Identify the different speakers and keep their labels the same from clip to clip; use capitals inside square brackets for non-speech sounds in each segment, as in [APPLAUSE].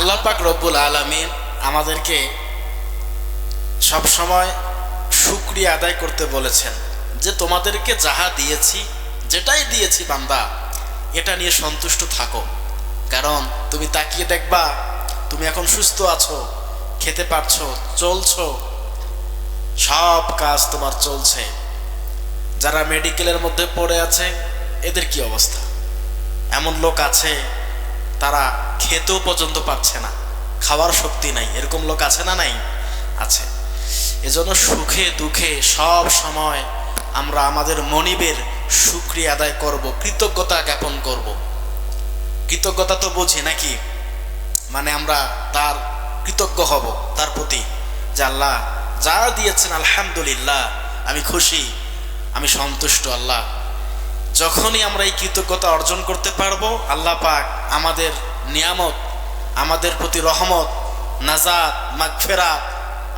Speaker 1: আল্লাহ পাক রব্বুল আলমিন আমাদেরকে সব সময় শুক্রিয়া আদায় করতে বলেছেন যে তোমাদেরকে যাহা দিয়েছি, যেটাই দিয়েছি বান্দা, এটা নিয়ে সন্তুষ্ট থাকো। কারণ তুমি তাকিয়ে দেখবা, তুমি এখন সুস্থ আছো, খেতে পারছ, চলছো, সব কাজ তোমার চলছে। যারা মেডিকেলের মধ্যে পড়ে আছে, এদের কি অবস্থা? এমন লোক আছে তারা খেতেও পর্যন্ত পাচ্ছে না। খাওয়ার শক্তি নাই। এরকম লোক আছে না নাই? আছে। এজন্য সুখে দুঃখে সব সময় আমরা আমাদের মনিবের সুক্রিয়া আদায় করব, কৃতজ্ঞতা জ্ঞাপন করব। কৃতজ্ঞতা তো বুঝি নাকি? মানে আমরা তার কৃতজ্ঞ হব, তার প্রতি। যে আল্লাহ যা দিয়েছেন, আলহামদুলিল্লাহ, আমি খুশি, আমি সন্তুষ্ট, আল্লাহ। যখনই আমরা এই কৃতজ্ঞতা অর্জন করতে পারব, আল্লাহ পাক আমাদের নিয়ামত, আমাদের প্রতি রহমত, নাজাত, মাগফেরাত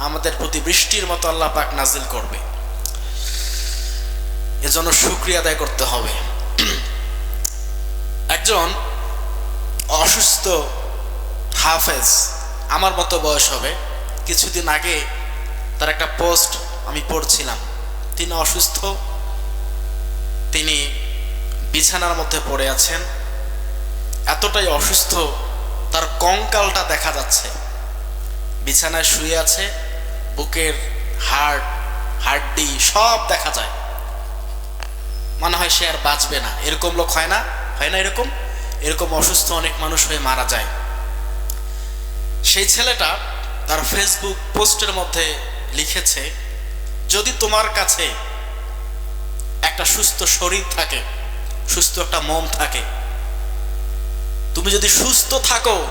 Speaker 1: আমাদের প্রতি বৃষ্টির মতো আল্লাহ পাক নাজিল করবে। এজন্য শুক্রিয়া আদায় করতে হবে। [CLEARS THROAT] একজন অসুস্থ হাফেজ, আমার মতো বয়স হবে, কিছুদিন আগে তার একটা পোস্ট আমি পড়ছিলাম। তিনি অসুস্থ, তিনি বিছানার মধ্যে পড়ে আছেন। এতটাই অসুস্থ, তার কঙ্কালটা দেখা যাচ্ছে। বিছানায় শুয়ে আছে, বুকের হাড়, হাড্ডি সব দেখা যায়। মনে হয় সে আর বাঁচবে না। এরকম লোক হয় না? হয় না এরকম? এরকম অসুস্থ অনেক মানুষ হয়ে মারা যায়। সেই ছেলেটা তার ফেসবুক পোস্টের মধ্যে লিখেছে, যদি তোমার কাছে একটা সুস্থ শরীর থাকে সুস্থ একটা মন থাকে। তুমি যদি সুস্থ থাকো,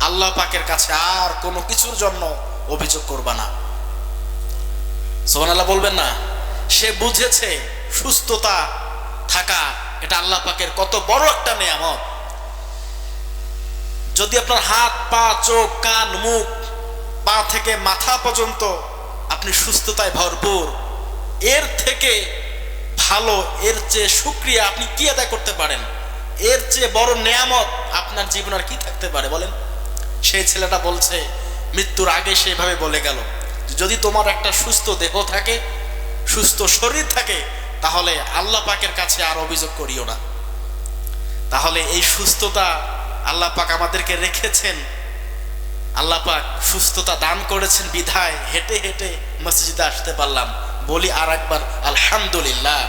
Speaker 1: আল্লাহ পাকের কাছে আর কোনো কিছুর জন্য অভিযোগ করবা না। সোহান আল্লাহ বলবেন না, সে বুঝেছে সুস্থতা থাকা এটা আল্লাহ পাকের কত বড় একটা নেয়ামত। যদি আপনার হাত, পা, চোখ, কান, মুখ, পা থেকে মাথা পর্যন্ত আপনি সুস্থতায় ভরপুর, এর থেকে ভালো, এর চেয়ে সুক্রিয়া আপনি কি আদায় করতে পারেন? এর চেয়ে বড় নেয়ামত আপনার জীবন আর কি থাকতে পারে বলেন? সেই ছেলেটা বলছে, মৃত্যুর আগে সেভাবে বলে গেল, যদি তোমার একটা সুস্থ দেহ থাকে, সুস্থ শরীর থাকে, তাহলে আল্লাহ পাকের কাছে আর অভিযোগ করিও না। তাহলে এই সুস্থতা আল্লাহ পাক আমাদেরকে রেখেছেন। আল্লাহ পাক সুস্থতা দান করেছেন বিধায় হেঁটে হেঁটে মসজিদে আসতে পারলাম। বলি আর একবার আলহামদুলিল্লাহ।